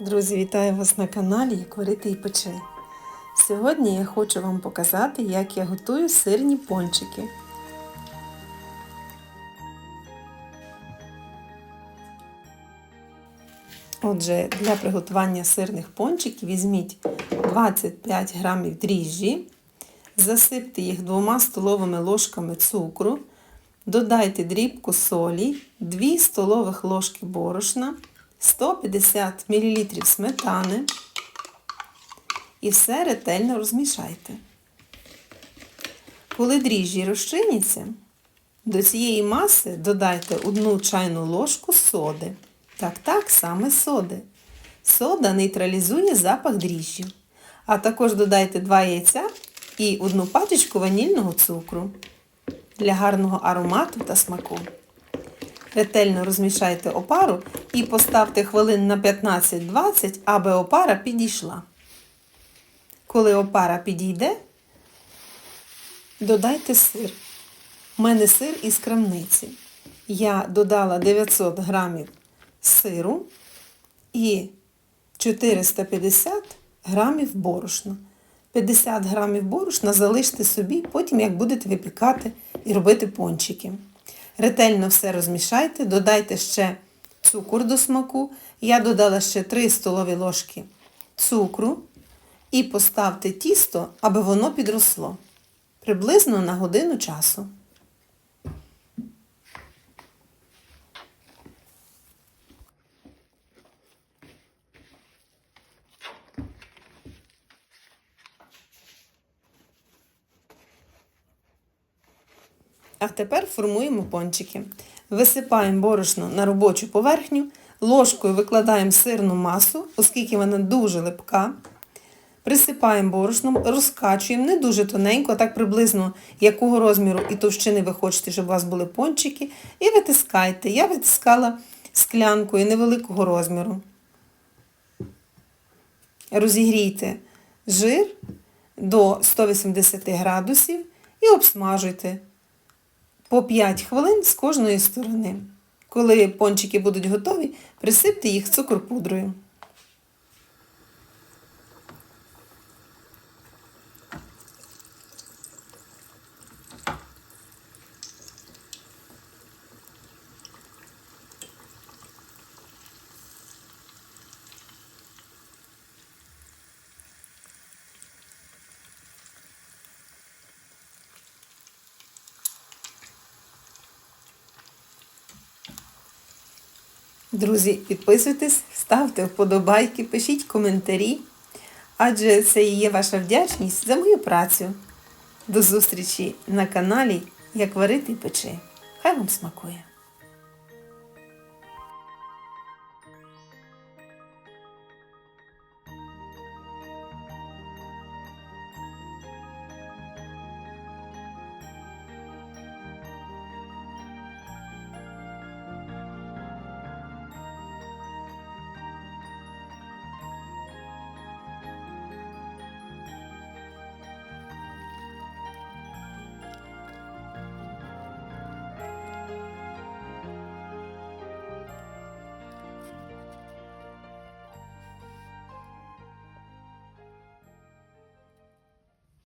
Друзі, вітаю вас на каналі Як варити і печи. Сьогодні я хочу вам показати, як я готую сирні пончики. Отже, для приготування сирних пончиків візьміть 25 грамів дріжджі, засипте їх двома столовими ложками цукру, додайте дрібку солі, 2 столових ложки борошна, 150 мл сметани і все ретельно розмішайте. Коли дріжджі розчиняться, до цієї маси додайте одну чайну ложку соди. Так, так, саме соди. Сода нейтралізує запах дріжджів. А також додайте 2 яйця і одну пачечку ванільного цукру для гарного аромату та смаку. Ретельно розмішайте опару і поставте хвилин на 15-20, аби опара підійшла. Коли опара підійде, додайте сир. У мене сир із крамниці. Я додала 900 грамів сиру і 450 грамів борошна. 50 грамів борошна залиште собі, потім як будете випікати і робити пончики. Ретельно все розмішайте, додайте ще цукор до смаку. Я додала ще 3 столові ложки цукру і поставте тісто, аби воно підросло. Приблизно на годину часу. А тепер формуємо пончики. Висипаємо борошно на робочу поверхню, ложкою викладаємо сирну масу, оскільки вона дуже липка. Присипаємо борошном, розкачуємо не дуже тоненько, а так приблизно якого розміру і товщини ви хочете, щоб у вас були пончики. І витискайте. Я витискала склянкою невеликого розміру. Розігрійте жир до 180 градусів і обсмажуйте по 5 хвилин з кожної сторони. Коли пончики будуть готові, присипте їх цукор-пудрою. Друзі, підписуйтесь, ставте вподобайки, пишіть коментарі, адже це і є ваша вдячність за мою працю. До зустрічі на каналі Як варити і печи. Хай вам смакує!